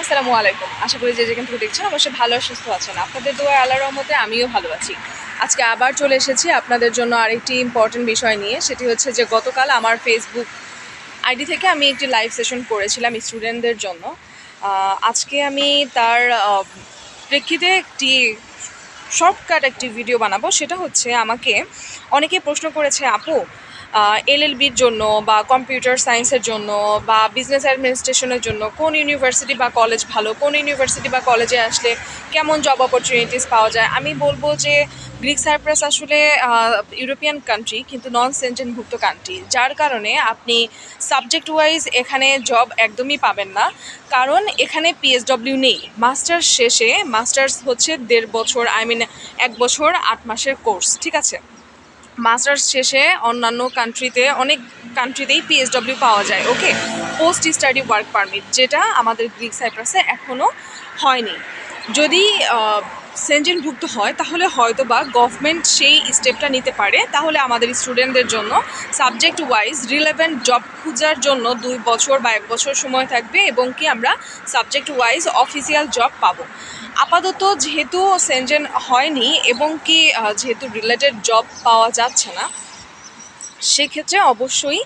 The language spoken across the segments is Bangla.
আসসালামু আলাইকুম। আশা করি যে যেখান থেকে দেখছেন অবশ্যই ভালো সুস্থ আছেন। আপনাদের দোয়া আল্লাহর রহমতে আমিও ভালো আছি। আজকে আবার চলে এসেছি আপনাদের জন্য আরেকটি ইম্পর্টেন্ট বিষয় নিয়ে। সেটি হচ্ছে যে গতকাল আমার ফেসবুক আইডি থেকে আমি একটি লাইভ সেশন করেছিলাম স্টুডেন্টদের জন্য। আজকে আমি তার প্রেক্ষিতে একটি শর্টকাট একটি ভিডিও বানাবো। সেটা হচ্ছে আমাকে অনেকে প্রশ্ন করেছে, আপু এলএলবির জন্য বা কম্পিউটার সায়েন্সের জন্য বা বিজনেস অ্যাডমিনিস্ট্রেশনের জন্য কোন ইউনিভার্সিটি বা কলেজ ভালো, কোন ইউনিভার্সিটি বা কলেজে আসলে কেমন জব অপরচুনিটিস পাওয়া যায়? আমি বলব যে গ্রিক সাইপ্রাস আসলে ইউরোপিয়ান কান্ট্রি কিন্তু নন সেন্টেনভুক্ত কান্ট্রি যার কারণে আপনি সাবজেক্ট ওয়াইজ এখানে জব একদমই পাবেন না। কারণ এখানে পিএসডব্লিউ নেই। মাস্টার্স শেষে মাস্টার্স হচ্ছে দেড় বছর আই মিন এক বছর, আট মাসের কোর্স ঠিক আছে? মাস্টার্স শেষে অন্যান্য কান্ট্রিতে অনেক কান্ট্রিতেই পিএসডব্লিউ পাওয়া যায় okay post study work permit যেটা আমাদের গ্রিক সাইপ্রাসে এখনও হয়নি। যদি সেন্টেনভুক্ত হয়, তাহলে হয়তো বা গভর্নমেন্ট সেই স্টেপটা নিতে পারে। তাহলে আমাদের স্টুডেন্টদের জন্য সাবজেক্ট ওয়াইজ রিলেভেন্ট জব খোঁজার জন্য দুই বছর বা এক বছর সময় থাকবে এবং কি আমরা সাবজেক্ট ওয়াইজ অফিসিয়াল জব পাবো। আপাতত যেহেতু সেনজেন হয়নি এবং কি যেহেতু রিলেটেড জব পাওয়া যাচ্ছে না সেক্ষেত্রে অবশ্যই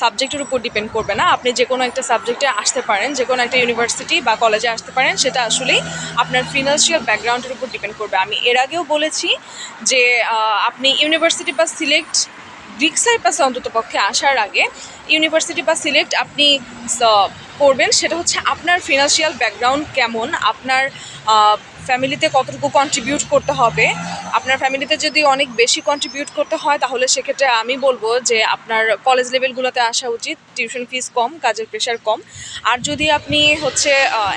সাবজেক্টের উপর ডিপেন্ড করবে না। আপনি যে কোনো একটা সাবজেক্টে আসতে পারেন, যে কোনো একটা ইউনিভার্সিটি বা কলেজে আসতে পারেন, সেটা আসলেই আপনার ফিনান্সিয়াল ব্যাকগ্রাউন্ডের উপর ডিপেন্ড করবে। আমি এর আগেও বলেছি যে আপনি ইউনিভার্সিটি বা সিলেক্ট গ্রিক্সের পাশে অন্তত পক্ষে আসার আগে ইউনিভার্সিটি বা সিলেক্ট আপনি করবেন। সেটা হচ্ছে আপনার ফিনান্সিয়াল ব্যাকগ্রাউন্ড কেমন, আপনার ফ্যামিলিতে কতটুকু কন্ট্রিবিউট করতে হবে? আপনার ফ্যামিলিতে যদি অনেক বেশি কন্ট্রিবিউট করতে হয়, তাহলে সেক্ষেত্রে আমি বলব যে আপনার কলেজ লেভেলগুলোতে আসা উচিত। টিউশন ফিস কম, কাজের প্রেশার কম। আর যদি আপনি হচ্ছে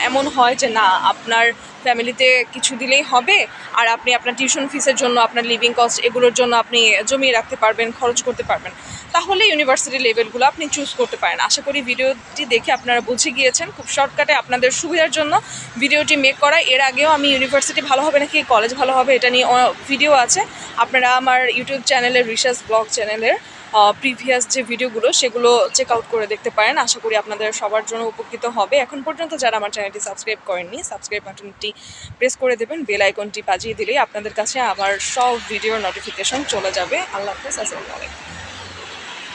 এমন হয় যে না, আপনার ফ্যামিলিতে কিছু দিলেই হবে, আর আপনি আপনার টিউশন ফিসের জন্য, আপনার লিভিং কস্ট এগুলোর জন্য আপনি জমিয়ে রাখতে পারবেন, খরচ করতে পারবেন তাহলে ইউনিভার্সিটি লেভেলগুলো আপনি চুজ করতে পারেন। আশা করি ভিডিওটি দেখে আপনারা বুঝে গিয়েছেন। খুব শর্টকাটে আপনাদের সুবিধার জন্য ভিডিওটি মেক করা। এর আগেও আমি ইউনিভার্সিটি ভালো হবে নাকি কলেজ ভালো হবে এটা নিয়ে ভিডিও আছে। আপনারা আমার ইউটিউব চ্যানেলের রিসার্চ ব্লগ চ্যানেলের প্রিভিয়াস যে ভিডিওগুলো সেগুলো চেক আউট করে দেখতে পারেন। আশা করি আপনাদের সবার জন্য উপকৃত হবে। এখন পর্যন্ত যারা আমার চ্যানেলটি সাবস্ক্রাইব করেননি সাবস্ক্রাইব বাটনটি প্রেস করে দেবেন। বেল আইকনটি বাজিয়ে দিলেই আপনাদের কাছে আমার সব ভিডিওর নোটিফিকেশন চলে যাবে। আল্লাহ হাফেজ, আসসালামু আলাইকুম।